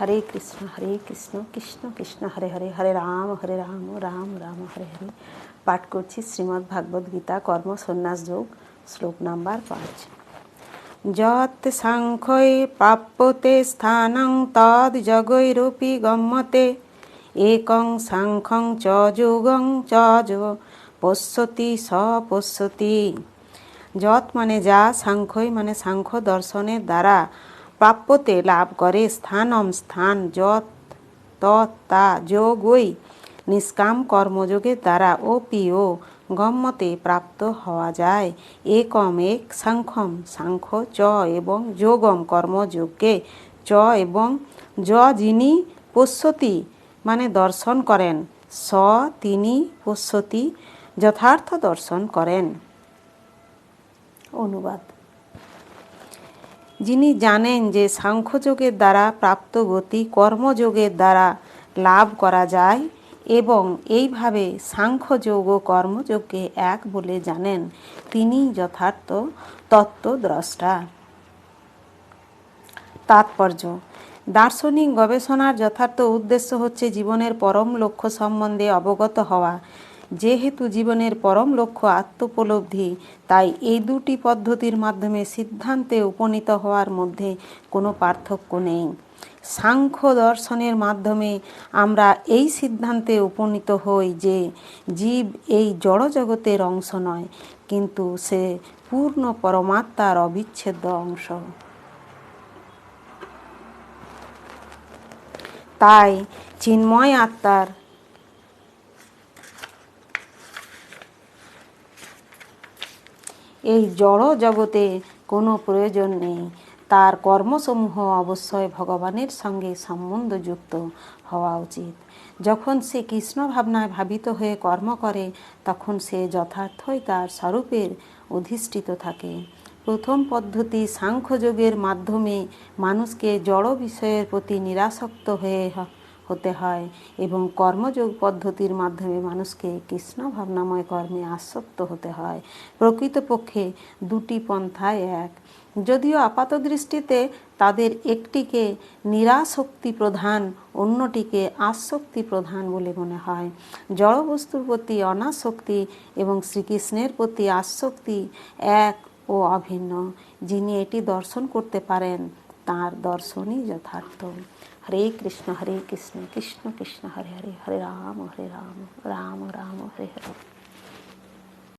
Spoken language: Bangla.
হরে কৃষ্ণ হরে কৃষ্ণ কৃষ্ণ কৃষ্ণ হরে হরে হরে রাম হরে রাম রাম রাম হরে হরে পাঠ করছি শ্রীমদ্ ভাগবত গীতা কর্ম সন্ন্যাস যোগ, শ্লোক নাম্বার পাঁচ। যৎ সাংখ্যৈ প্রাপ্যতে স্থানং তদ জগৈরপি গম্যতে, একং সাংখ্যং চ যোগং চ পশ্যতি স পশ্যতি। যৎ মানে যা সাংখ্যই মানে সাংখ্য দর্শনের দ্বারা প্রাপ্যতে লাভ করে স্থানম স্থান যৎ তৎ তা যোগই নিষ্কাম কর্মযোগের দ্বারা ও পিও গম্যতে প্রাপ্ত হওয়া যায়। একম এক সাংখ্যম সাংখ্য চ এবং যোগম কর্মযোগকে চ এবং য যিনি পশ্যতি মানে দর্শন করেন, স তিনি পশ্যতি যথার্থ দর্শন করেন। অনুবাদ। যিনি জানেন যে সাংখ্যযোগের দ্বারা প্রাপ্ত গতি কর্মযোগের দ্বারা লাভ করা যায় এবং এইভাবে সাংখ্যযোগ ও কর্মযোগকে এক বলে জানেন, তিনি যথার্থ তত্ত্বদ্রষ্টা। তাৎপর্য, দার্শনিক গবেষণার যথার্থ উদ্দেশ্য হচ্ছে জীবনের পরম লক্ষ্য সম্বন্ধে অবগত হওয়া। যেহেতু জীবনের পরম লক্ষ্য আত্মোপলব্ধি, তাই এই দুটি পদ্ধতির মাধ্যমে সিদ্ধান্তে উপনীত হওয়ার মধ্যে কোনো পার্থক্য নেই। সাংখ্য দর্শনের মাধ্যমে আমরা এই সিদ্ধান্তে উপনীত হই যে জীব এই জড়জগতের অংশ নয়, কিন্তু সে পূর্ণ পরমাত্মার অবিচ্ছেদ্য অংশ। তাই চিন্ময় আত্মার এই জড় জগতে কোনো প্রয়োজন নেই। তার কর্মসমূহ অবশ্যই ভগবানের সঙ্গে সম্বন্ধযুক্ত হওয়া উচিত। যখন সে কৃষ্ণ ভাবনায় ভাবিত হয়ে কর্ম করে, তখন সে যথার্থই তার স্বরূপের অধিষ্ঠিত থাকে। প্রথম পদ্ধতি সাংখ্যযোগের মাধ্যমে মানুষকে জড় বিষয়ের প্রতি নিরাসক্ত হয়ে হতে হয় এবং কর্মযোগ পদ্ধতির মাধ্যমে মানুষকে কৃষ্ণ ভাবনাময় কর্মে আসক্ত হতে হয়। প্রকৃতপক্ষে দুটি পন্থায় এক। যদিও আপাত দৃষ্টিতে তাদের একটিকে নিরাশক্তি প্রধান, অন্যটিকে আসক্তি প্রধান বলে মনে হয়। জড়বস্তুর প্রতি অনাসক্তি এবং শ্রীকৃষ্ণের প্রতি আসক্তি এক ও অভিন্ন, যিনি এটি দর্শন করতে পারেন। তার দর্শনই যথার্থ হরে কৃষ্ণ হরে কৃষ্ণ কৃষ্ণ কৃষ্ণ হরে হরে হরে রাম হরে রাম রাম রাম হরে হরে